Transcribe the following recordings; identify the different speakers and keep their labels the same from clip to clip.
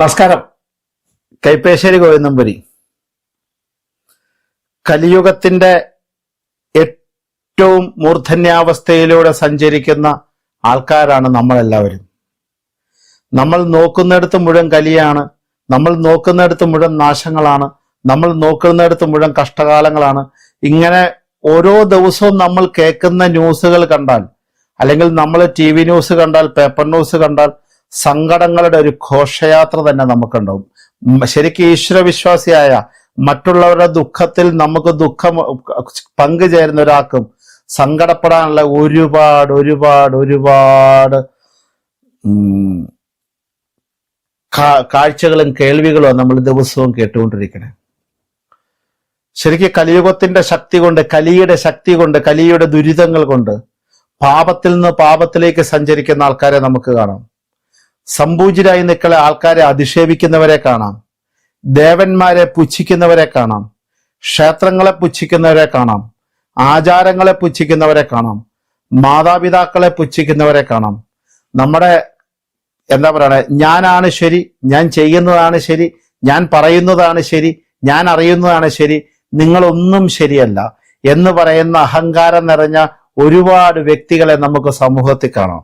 Speaker 1: നമസ്കാരം. കൈപ്പേശ്ശേരി ഗോവിന്ദമ്പുരി. കലിയുഗത്തിന്റെ ഏറ്റവും മൂർധന്യാവസ്ഥയിലൂടെ സഞ്ചരിക്കുന്ന ആൾക്കാരാണ് നമ്മളെല്ലാവരും. നമ്മൾ നോക്കുന്നിടത്ത് മുഴുവൻ കലിയാണ് നമ്മൾ നോക്കുന്നിടത്ത് മുഴുവൻ നാശങ്ങളാണ് നമ്മൾ നോക്കുന്നിടത്ത് മുഴുവൻ കഷ്ടകാലങ്ങളാണ്. ഇങ്ങനെ ഓരോ ദിവസവും നമ്മൾ കേൾക്കുന്ന ന്യൂസുകൾ കണ്ടാൽ അല്ലെങ്കിൽ നമ്മൾ ടി വി ന്യൂസ് കണ്ടാൽ പേപ്പർ ന്യൂസ് കണ്ടാൽ സങ്കടങ്ങളുടെ ഒരു ഘോഷയാത്ര തന്നെ നമുക്കുണ്ടാവും. ശരിക്കും ഈശ്വരവിശ്വാസിയായ മറ്റുള്ളവരുടെ ദുഃഖത്തിൽ നമുക്ക് ദുഃഖം പങ്കുചേരുന്ന ഒരാൾക്കും സങ്കടപ്പെടാനുള്ള ഒരുപാട് ഒരുപാട് ഒരുപാട് കാഴ്ചകളും കേൾവികളും നമ്മൾ ദിവസവും കേട്ടുകൊണ്ടിരിക്കണേ. ശരിക്കും കലിയുഗത്തിന്റെ ശക്തി കൊണ്ട് കലിയുടെ ശക്തി കൊണ്ട് കലിയുടെ ദുരിതങ്ങൾ കൊണ്ട് പാപത്തിൽ നിന്ന് പാപത്തിലേക്ക് സഞ്ചരിക്കുന്ന ആൾക്കാരെ നമുക്ക് കാണാം. സമ്പൂജിരായി നിൽക്കുന്ന ആൾക്കാരെ അധിക്ഷേപിക്കുന്നവരെ കാണാം. ദേവന്മാരെ പുച്ഛിക്കുന്നവരെ കാണാം. ക്ഷേത്രങ്ങളെ പുച്ഛിക്കുന്നവരെ കാണാം. ആചാരങ്ങളെ പുച്ഛിക്കുന്നവരെ കാണാം. മാതാപിതാക്കളെ പുച്ഛിക്കുന്നവരെ കാണാം. നമ്മുടെ എന്താ പറയണേ ഞാനാണ് ശരി ഞാൻ ചെയ്യുന്നതാണ് ശരി ഞാൻ പറയുന്നതാണ് ശരി ഞാൻ അറിയുന്നതാണ് ശരി നിങ്ങളൊന്നും ശരിയല്ല എന്ന് പറയുന്ന അഹങ്കാരം നിറഞ്ഞ ഒരുപാട് വ്യക്തികളെ നമുക്ക് സമൂഹത്തിൽ കാണാം.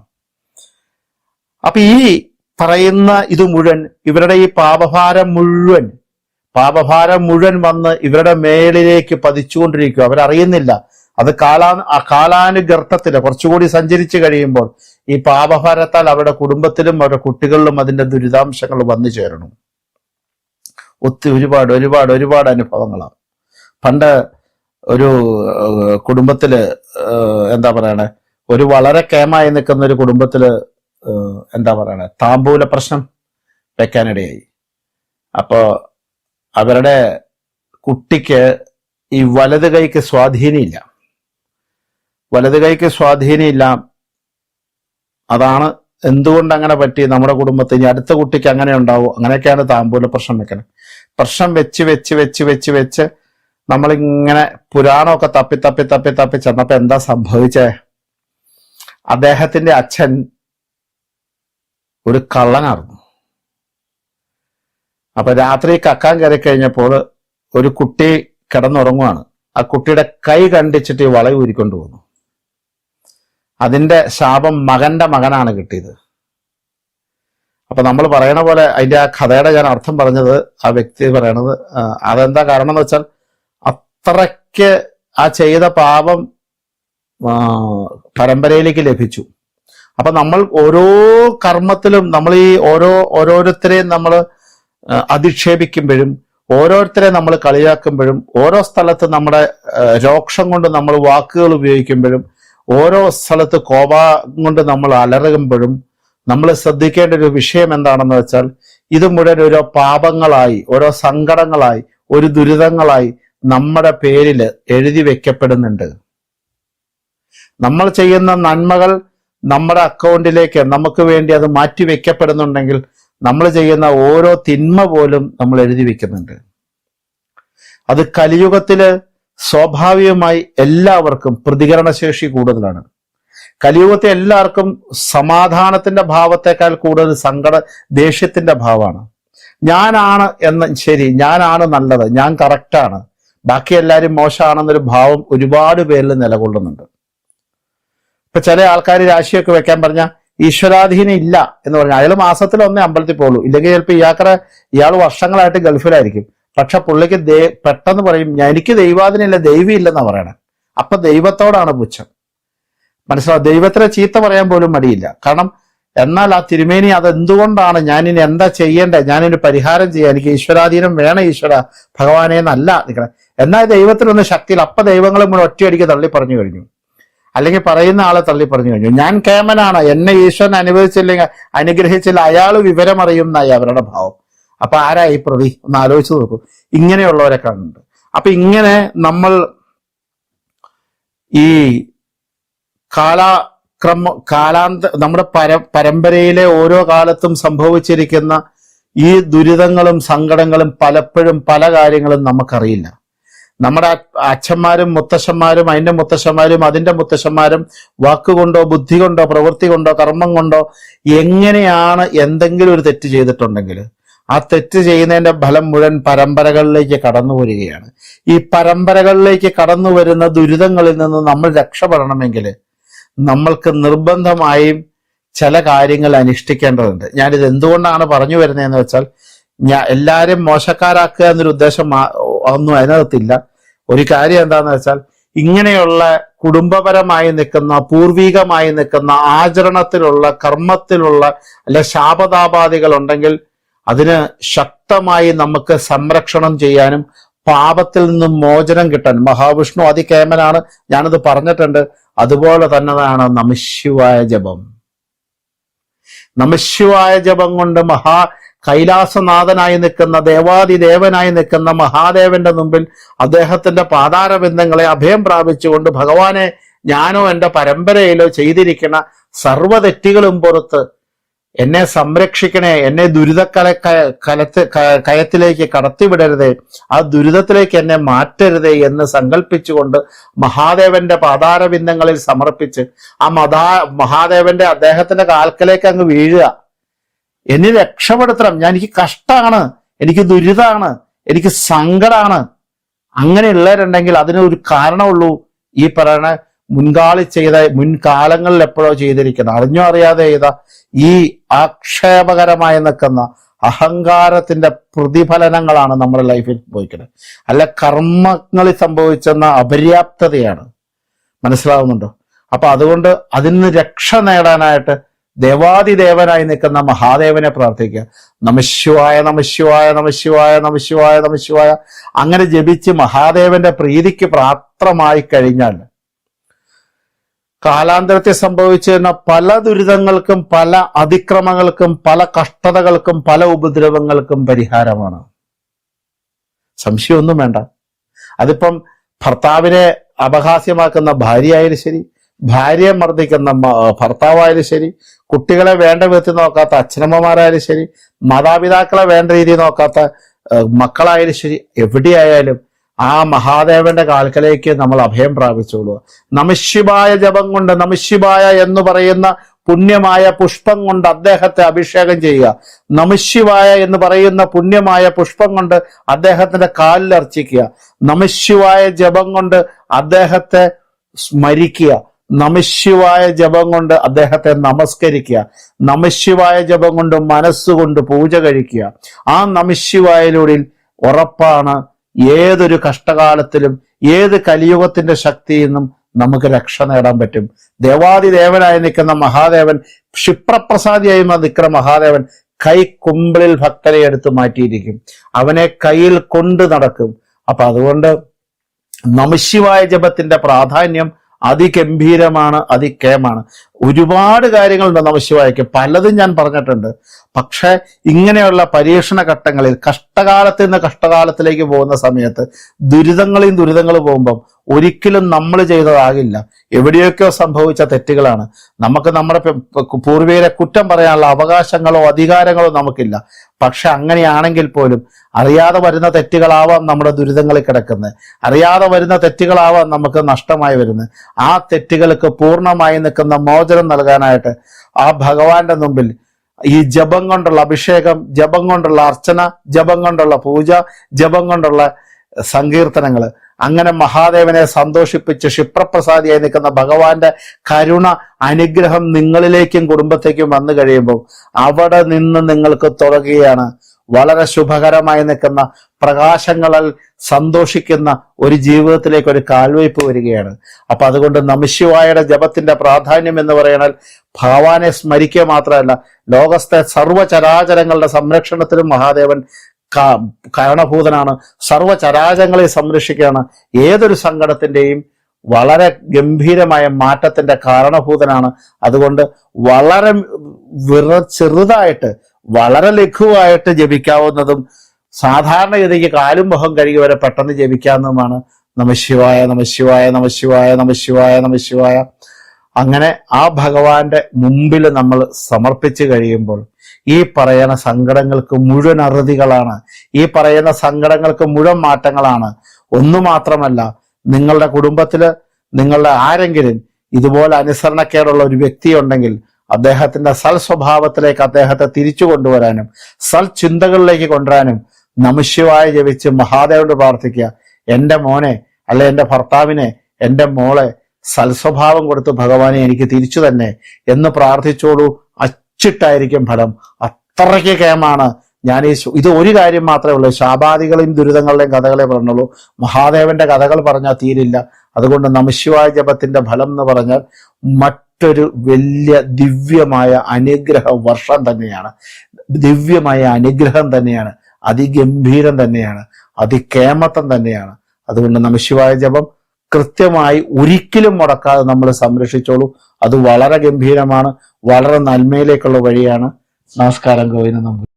Speaker 1: അപ്പൊ ഈ പറയുന്ന ഇത് മുഴുവൻ ഇവരുടെ ഈ പാപഭാരം മുഴുവൻ പാപഭാരം മുഴുവൻ വന്ന് ഇവരുടെ മേളിലേക്ക് പതിച്ചുകൊണ്ടിരിക്കുക. അവരറിയുന്നില്ല. അത് കാലാ ആ കാലാനുഗർത്തത്തിൽ കുറച്ചുകൂടി സഞ്ചരിച്ചു കഴിയുമ്പോൾ ഈ പാപഭാരത്താൽ അവരുടെ കുടുംബത്തിലും അവരുടെ കുട്ടികളിലും അതിന്റെ ദുരിതാംശങ്ങൾ വന്നു ചേരണം. ഒത്തിരി ഒരുപാട് ഒരുപാട് ഒരുപാട് അനുഭവങ്ങളാണ്. പണ്ട് ഒരു കുടുംബത്തിൽ എന്താ പറയണേ? ഒരു വളരെ കേമായി നിൽക്കുന്ന ഒരു കുടുംബത്തിൽ എന്താ പറയണേ? താമ്പൂല പ്രശ്നം വെക്കാനിടയായി. അപ്പോ അവരുടെ കുട്ടിക്ക് ഈ വലത് കൈക്ക് സ്വാധീനമില്ല. വലത് കൈക്ക് സ്വാധീനമില്ല. അതാണ് എന്തുകൊണ്ട് അങ്ങനെ പറ്റി? നമ്മുടെ കുടുംബത്തിൽ ഇനി അടുത്ത കുട്ടിക്ക് അങ്ങനെ ഉണ്ടാവും? അങ്ങനെയൊക്കെയാണ് താമ്പൂല പ്രശ്നം വെക്കുന്നത് പ്രശ്നം വെച്ച് വെച്ച് വെച്ച് വെച്ച് വെച്ച് നമ്മളിങ്ങനെ പുരാണമൊക്കെ തപ്പി തപ്പി തപ്പി തപ്പി ചെന്നപ്പോ എന്താ സംഭവിച്ചേ? അദ്ദേഹത്തിന്റെ അച്ഛൻ ഒരു കള്ളനായിരുന്നു അപ്പൊ രാത്രി കക്കാൻ കയറി കഴിഞ്ഞപ്പോൾ ഒരു കുട്ടി കിടന്നുറങ്ങുവാണ്. ആ കുട്ടിയുടെ കൈ കണ്ടിച്ചിട്ട് വള ഊരിക്കൊണ്ട് പോന്നു. അതിന്റെ ശാപം മകന്റെ മകനാണ് കിട്ടിയത്. അപ്പൊ നമ്മൾ പറയണ പോലെ അതിന്റെ ആ കഥയുടെ ഞാൻ അർത്ഥം പറഞ്ഞത് ആ വ്യക്തി പറയണത് അതെന്താ കാരണം എന്ന് വെച്ചാൽ അത്രയ്ക്ക് ആ ചെയ്ത പാപം പരമ്പരയിലേക്ക് ലഭിച്ചു. അപ്പൊ നമ്മൾ ഓരോ കർമ്മത്തിലും നമ്മൾ ഈ ഓരോ ഓരോരുത്തരെയും നമ്മൾ അധിക്ഷേപിക്കുമ്പോഴും ഓരോരുത്തരെ നമ്മൾ കളിയാക്കുമ്പോഴും ഓരോ സ്ഥലത്ത് നമ്മുടെ രോക്ഷം കൊണ്ട് നമ്മൾ വാക്കുകൾ ഉപയോഗിക്കുമ്പോഴും ഓരോ സ്ഥലത്ത് കോപം കൊണ്ട് നമ്മൾ അലറുമ്പോഴും നമ്മൾ ശ്രദ്ധിക്കേണ്ട ഒരു വിഷയം എന്താണെന്ന് വെച്ചാൽ ഇത് മുഴുവൻ ഓരോ പാപങ്ങളായി ഓരോ സങ്കടങ്ങളായി ഒരു ദുരിതങ്ങളായി നമ്മുടെ പേരിൽ എഴുതി വെക്കപ്പെടുന്നുണ്ട്. നമ്മൾ ചെയ്യുന്ന നന്മകൾ നമ്മുടെ അക്കൗണ്ടിലേക്ക് നമുക്ക് വേണ്ടി അത് മാറ്റി വെക്കപ്പെടുന്നുണ്ടെങ്കിൽ നമ്മൾ ചെയ്യുന്ന ഓരോ തിന്മ പോലും നമ്മൾ എഴുതി വെക്കുന്നുണ്ട്. അത് കലിയുഗത്തിൽ സ്വാഭാവികമായി എല്ലാവർക്കും പ്രതികരണശേഷി കൂടുതലാണ്. കലിയുഗത്തെ എല്ലാവർക്കും സമാധാനത്തിന്റെ ഭാവത്തെക്കാൾ കൂടുതൽ സങ്കട ദേഷ്യത്തിന്റെ ഭാവമാണ്. ഞാനാണ് എന്ന ശരി ഞാനാണ് നല്ലത് ഞാൻ കറക്റ്റാണ് ബാക്കി എല്ലാവരും മോശമാണെന്നൊരു ഭാവം ഒരുപാട് പേരിൽ നിലകൊള്ളുന്നുണ്ട്. ഇപ്പൊ ചില ആൾക്കാർ രാശിയൊക്കെ വെക്കാൻ പറഞ്ഞ ഈശ്വരാധീനം ഇല്ല എന്ന് പറഞ്ഞാൽ അയാൾ മാസത്തിൽ ഒന്നേ അമ്പലത്തിൽ പോകുള്ളൂ ഇല്ലെങ്കിൽ ചിലപ്പോൾ ഇയാൾക്കറെ ഇയാൾ വർഷങ്ങളായിട്ട് ഗൾഫിലായിരിക്കും. പക്ഷെ പുള്ളിക്ക് ദേ പെട്ടെന്ന് പറയും എനിക്ക് ദൈവാധീനമില്ല ദൈവം ഇല്ലെന്നാ പറയണേ. അപ്പൊ ദൈവത്തോടാണ് പുച്ഛം. മനസ്സിലാവും ദൈവത്തിനെ ചീത്ത പറയാൻ പോലും മടിയില്ല. കാരണം എന്നാൽ ആ തിരുമേനി അതെന്തുകൊണ്ടാണ് ഞാൻ ഇനി എന്താ ചെയ്യേണ്ടത് ഞാനിനി പരിഹാരം ചെയ്യാൻ എനിക്ക് ഈശ്വരാധീനം വേണം ഈശ്വര ഭഗവാനെ എന്നല്ല നിൽക്കണം എന്നാൽ ദൈവത്തിനൊന്ന് ശക്തിയിൽ അപ്പൊ ദൈവങ്ങളും കൂടെ ഒറ്റയടിക്ക് തള്ളി പറഞ്ഞു കഴിഞ്ഞു. അല്ലെങ്കിൽ പറയുന്ന ആളെ തള്ളി പറഞ്ഞു കഴിഞ്ഞു. ഞാൻ കേമനാണ്. എന്നെ ഈശ്വരൻ അനുഭവിച്ചില്ലെങ്കിൽ അനുഗ്രഹിച്ചില്ല. അയാൾ വിവരമറിയും എന്നായി അവരുടെ ഭാവം. അപ്പൊ ആരായി പ്രതി? ഒന്ന് ആലോചിച്ച് നോക്കും. ഇങ്ങനെയുള്ളവരെ കാണുന്നുണ്ട്. അപ്പൊ ഇങ്ങനെ നമ്മൾ ഈ കാലാക്രമ കാലാന്ത നമ്മുടെ പര പരമ്പരയിലെ ഓരോ കാലത്തും സംഭവിച്ചിരിക്കുന്ന ഈ ദുരിതങ്ങളും സങ്കടങ്ങളും പലപ്പോഴും പല കാര്യങ്ങളും നമുക്കറിയില്ല. നമ്മുടെ അച്ഛന്മാരും മുത്തശ്ശന്മാരും അതിന്റെ മുത്തശ്ശന്മാരും അതിന്റെ മുത്തശ്ശന്മാരും വാക്കുകൊണ്ടോ ബുദ്ധി കൊണ്ടോ പ്രവൃത്തി കൊണ്ടോ കർമ്മം കൊണ്ടോ എങ്ങനെയാണ് എന്തെങ്കിലും ഒരു തെറ്റ് ചെയ്തിട്ടുണ്ടെങ്കിൽ ആ തെറ്റ് ചെയ്യുന്നതിന്റെ ഫലം മുഴുവൻ പരമ്പരകളിലേക്ക് കടന്നു വരികയാണ്. ഈ പരമ്പരകളിലേക്ക് കടന്നു വരുന്ന ദുരിതങ്ങളിൽ നിന്ന് നമ്മൾ രക്ഷപ്പെടണമെങ്കിൽ നമ്മൾക്ക് നിർബന്ധമായും ചില കാര്യങ്ങൾ അനുഷ്ഠിക്കേണ്ടതുണ്ട്. ഞാനിത് എന്തുകൊണ്ടാണ് പറഞ്ഞു വരുന്നതെന്ന് വെച്ചാൽ ഞാൻ എല്ലാരെയും മോശക്കാരാക്കുക എന്നൊരു ഉദ്ദേശം ഒന്നും അതിനകത്തില്ല. ഒരു കാര്യം എന്താന്ന് വെച്ചാൽ ഇങ്ങനെയുള്ള കുടുംബപരമായി നിൽക്കുന്ന പൂർവികമായി നിൽക്കുന്ന ആചരണത്തിലുള്ള കർമ്മത്തിലുള്ള അല്ലെ ശാപതാപാദികൾ ഉണ്ടെങ്കിൽ അതിന് ശക്തമായി നമുക്ക് സംരക്ഷണം ചെയ്യാനും പാപത്തിൽ നിന്നും മോചനം കിട്ടാൻ മഹാവിഷ്ണു അതികേമനാണ് ഞാനത് പറഞ്ഞിട്ടുണ്ട്. അതുപോലെ തന്നെയാണ് നമശിവായ ജപം. നമശിവായ ജപം കൊണ്ട് മഹാ കൈലാസനാഥനായി നിൽക്കുന്ന ദേവാദിദേവനായി നിൽക്കുന്ന മഹാദേവന്റെ മുമ്പിൽ അദ്ദേഹത്തിന്റെ പാതാരബന്ധങ്ങളെ അഭയം പ്രാപിച്ചുകൊണ്ട് ഭഗവാനെ ഞാനോ എന്റെ പരമ്പരയിലോ ചെയ്തിരിക്കുന്ന സർവ തെറ്റുകളും പുറത്ത് എന്നെ സംരക്ഷിക്കണേ എന്നെ ദുരിതക്കല കലത്ത് കയത്തിലേക്ക് കടത്തിവിടരുതേ ആ ദുരിതത്തിലേക്ക് എന്നെ മാറ്റരുതേ എന്ന് സങ്കല്പിച്ചുകൊണ്ട് മഹാദേവന്റെ പാതാരബിന്ദങ്ങളിൽ സമർപ്പിച്ച് ആ മതാ മഹാദേവന്റെ അദ്ദേഹത്തിന്റെ കാൽക്കലേക്ക് അങ്ങ് വീഴുക. എന്നെ രക്ഷപ്പെടുത്തണം. ഞാൻ എനിക്ക് കഷ്ടമാണ് എനിക്ക് ദുരിതമാണ് എനിക്ക് സങ്കടമാണ് അങ്ങനെയുള്ളവരുണ്ടെങ്കിൽ അതിന് ഒരു കാരണമുള്ളൂ ഈ പറയുന്ന മുൻകാളി ചെയ്ത മുൻകാലങ്ങളിൽ എപ്പോഴോ ചെയ്തിരിക്കുന്ന അറിഞ്ഞോ അറിയാതെ ചെയ്ത ഈ ആക്ഷേപകരമായി നിൽക്കുന്ന അഹങ്കാരത്തിന്റെ പ്രതിഫലനങ്ങളാണ് നമ്മുടെ ലൈഫിൽ സംഭവിക്കുന്നത് അല്ല കർമ്മങ്ങളിൽ സംഭവിച്ചെന്ന അപര്യാപ്തതയാണ്. മനസ്സിലാവുന്നുണ്ടോ? അപ്പൊ അതുകൊണ്ട് അതിൽ നിന്ന് രക്ഷ നേടാനായിട്ട് ദേവാദിദേവനായി നിൽക്കുന്ന മഹാദേവനെ പ്രാർത്ഥിക്കുക. നമശിവായ നമശിവായ നമശിവായ നമശിവായ നമശിവായ അങ്ങനെ ജപിച്ച് മഹാദേവന്റെ പ്രീതിക്ക് പാത്രമായി കഴിഞ്ഞാൽ കാലാന്തരത്തിൽ സംഭവിച്ചിരുന്ന പല ദുരിതങ്ങൾക്കും പല അതിക്രമങ്ങൾക്കും പല കഷ്ടതകൾക്കും പല ഉപദ്രവങ്ങൾക്കും പരിഹാരമാണ്. സംശയമൊന്നും വേണ്ട. അതിപ്പം ഭർത്താവിനെ അപഹാസ്യമാക്കുന്ന ഭാര്യയായാലും ശരി ഭാര്യയെ മർദ്ദിക്കുന്ന ഭർത്താവായാലും ശരി കുട്ടികളെ വേണ്ട വിധത്തിൽ നോക്കാത്ത അച്ഛനമ്മമാരായാലും ശരി മാതാപിതാക്കളെ വേണ്ട രീതിയിൽ നോക്കാത്ത മക്കളായാലും ശരി എവിടെയായാലും ആ മഹാദേവന്റെ കാൽക്കലേക്ക് നമ്മൾ അഭയം പ്രാപിച്ചോളൂ. നമശിവായ ജപം കൊണ്ട് നമശിവായ എന്ന് പറയുന്ന പുണ്യമായ പുഷ്പം കൊണ്ട് അദ്ദേഹത്തെ അഭിഷേകം ചെയ്യുക. നമശിവായ എന്ന് പറയുന്ന പുണ്യമായ പുഷ്പം കൊണ്ട് അദ്ദേഹത്തിന്റെ കാലിൽ അർച്ചിക്കുക നമശിവായ ജപം കൊണ്ട് അദ്ദേഹത്തെ സ്മരിക്കുക. നമശിവായ ജപം കൊണ്ട് അദ്ദേഹത്തെ നമസ്കരിക്കുക. നമശിവായ ജപം കൊണ്ട് മനസ്സുകൊണ്ട് പൂജ കഴിക്കുക. ആ നമശിവായയിലൂടെ ഉറപ്പാണ് ഏതൊരു കഷ്ടകാലത്തിലും ഏത് കലിയുഗത്തിന്റെ ശക്തിയിൽ നിന്നും നമുക്ക് രക്ഷ നേടാൻ പറ്റും. ദേവാദിദേവനായി നിൽക്കുന്ന മഹാദേവൻ ക്ഷിപ്രപ്രസാദിയായി നിൽക്കുന്ന മഹാദേവൻ കൈ കുമ്പിളിൽ ഭക്തരെ എടുത്തു മാറ്റിയിരിക്കും. അവനെ കയ്യിൽ കൊണ്ട് നടക്കും. അപ്പൊ അതുകൊണ്ട് നമശിവായ ജപത്തിന്റെ പ്രാധാന്യം അതിഗംഭീരമാണ് അതിക്കേമാണ് ഒരുപാട് കാര്യങ്ങളുണ്ട് നമശിവായ്ക്ക് പലതും ഞാൻ പറഞ്ഞിട്ടുണ്ട്. പക്ഷെ ഇങ്ങനെയുള്ള പരീക്ഷണ ഘട്ടങ്ങളിൽ കഷ്ടകാലത്ത് നിന്ന് കഷ്ടകാലത്തിലേക്ക് പോകുന്ന സമയത്ത് ദുരിതങ്ങളെയും ദുരിതങ്ങൾ പോകുമ്പം ഒരിക്കലും നമ്മൾ ചെയ്തതാകില്ല. എവിടെയൊക്കെയോ സംഭവിച്ച തെറ്റുകളാണ്. നമുക്ക് നമ്മുടെ പൂർവികരെ കുറ്റം പറയാനുള്ള അവകാശങ്ങളോ അധികാരങ്ങളോ നമുക്കില്ല. പക്ഷെ അങ്ങനെയാണെങ്കിൽ പോലും അറിയാതെ വരുന്ന തെറ്റുകളാവാം നമ്മുടെ ദുരിതങ്ങളിൽ കിടക്കുന്നത്. അറിയാതെ വരുന്ന തെറ്റുകളാവാം നമുക്ക് നഷ്ടമായി വരുന്നത്. ആ തെറ്റുകൾക്ക് പൂർണമായി നിൽക്കുന്ന മോചനം നൽകാനായിട്ട് ആ ഭഗവാന്റെ മുമ്പിൽ ഈ ജപം കൊണ്ടുള്ള അഭിഷേകം ജപം കൊണ്ടുള്ള അർച്ചന ജപം കൊണ്ടുള്ള പൂജ ജപം കൊണ്ടുള്ള സങ്കീർത്തനങ്ങൾ അങ്ങനെ മഹാദേവനെ സന്തോഷിപ്പിച്ച് ക്ഷിപ്രപ്രസാദിയായി നിൽക്കുന്ന ഭഗവാന്റെ കരുണ അനുഗ്രഹം നിങ്ങളിലേക്കും കുടുംബത്തേക്കും വന്നു കഴിയുമ്പോൾ അവിടെ നിന്ന് നിങ്ങൾക്ക് തുടങ്ങുകയാണ് വളരെ ശുഭകരമായി നിൽക്കുന്ന പ്രകാശങ്ങളിൽ സന്തോഷിക്കുന്ന ഒരു ജീവിതത്തിലേക്ക് ഒരു കാൽവയ്പ് വരികയാണ്. അപ്പൊ അതുകൊണ്ട് നമശിവായുടെ ജപത്തിന്റെ പ്രാധാന്യം എന്ന് പറയുന്നത് ഭഗവാനെ സ്മരിക്കുക മാത്രമല്ല ലോകസ്ഥ സർവചരാചരങ്ങളുടെ സംരക്ഷണത്തിലും മഹാദേവൻ കാരണഭൂതനാണ്. സർവചരാചങ്ങളെ സംരക്ഷിക്കുകയാണ്. ഏതൊരു സങ്കടത്തിന്റെയും വളരെ ഗംഭീരമായ മാറ്റത്തിന്റെ കാരണഭൂതനാണ്. അതുകൊണ്ട് വളരെ വിറ ചെറുതായിട്ട് വളരെ ലഘുവായിട്ട് ജപിക്കാവുന്നതും സാധാരണഗതിക്ക് കാലും മുഖം കഴുകി വരെ പെട്ടെന്ന് ജപിക്കാവുന്നതുമാണ്. നമശിവായ നമശിവായ നമശിവായ നമശിവായ നമശിവായ അങ്ങനെ ആ ഭഗവാന്റെ മുമ്പിൽ നമ്മൾ സമർപ്പിച്ചു കഴിയുമ്പോൾ ഈ പറയുന്ന സങ്കടങ്ങൾക്ക് മുഴുവൻ അറുതികളാണ്. ഈ പറയുന്ന സങ്കടങ്ങൾക്ക് മുഴുവൻ മാറ്റങ്ങളാണ്. ഒന്നു മാത്രമല്ല നിങ്ങളുടെ കുടുംബത്തിൽ നിങ്ങളുടെ ആരെങ്കിലും ഇതുപോലെ അനുസരണക്കേടുള്ള ഒരു വ്യക്തി ഉണ്ടെങ്കിൽ അദ്ദേഹത്തിന്റെ സൽ സ്വഭാവത്തിലേക്ക് അദ്ദേഹത്തെ തിരിച്ചു കൊണ്ടുവരാനും സൽ ചിന്തകളിലേക്ക് കൊണ്ടുവരാനും നമശിവായ ജപിച്ച് മഹാദേവനോട് പ്രാർത്ഥിക്കുക. എന്റെ മോനെ അല്ലെ എന്റെ ഭർത്താവിനെ എന്റെ മോളെ സൽസ്വഭാവം കൊടുത്ത് ഭഗവാനെ എനിക്ക് തിരിച്ചു തന്നെ എന്ന് പ്രാർത്ഥിച്ചോളൂ. അച്ചിട്ടായിരിക്കും ഫലം. അത്രയ്ക്ക് കേമാണ് ഞാൻ ഈ ഇത് ഒരു കാര്യം മാത്രമേ ഉള്ളൂ. ശാപാദികളെയും ദുരിതങ്ങളുടെയും കഥകളെ പറഞ്ഞുള്ളൂ മഹാദേവന്റെ കഥകൾ പറഞ്ഞാൽ തീരില്ല. അതുകൊണ്ട് നമശിവായ ജപത്തിന്റെ ഫലം എന്ന് പറഞ്ഞാൽ മറ്റൊരു വലിയ ദിവ്യമായ അനുഗ്രഹ വർഷം തന്നെയാണ്. ദിവ്യമായ അനുഗ്രഹം തന്നെയാണ്. അതിഗംഭീരം തന്നെയാണ്. അതികേമത്തം തന്നെയാണ്. അതുകൊണ്ട് നമശിവായ ജപം കൃത്യമായി ഒരിക്കലും മുടക്കാതെ നമ്മൾ സംരക്ഷിച്ചോളൂ. അത് വളരെ ഗംഭീരമാണ്. വളരെ നന്മയിലേക്കുള്ള വഴിയാണ്. നമസ്കാരം ഗോവിന്ദ നമ്പൂതിരി.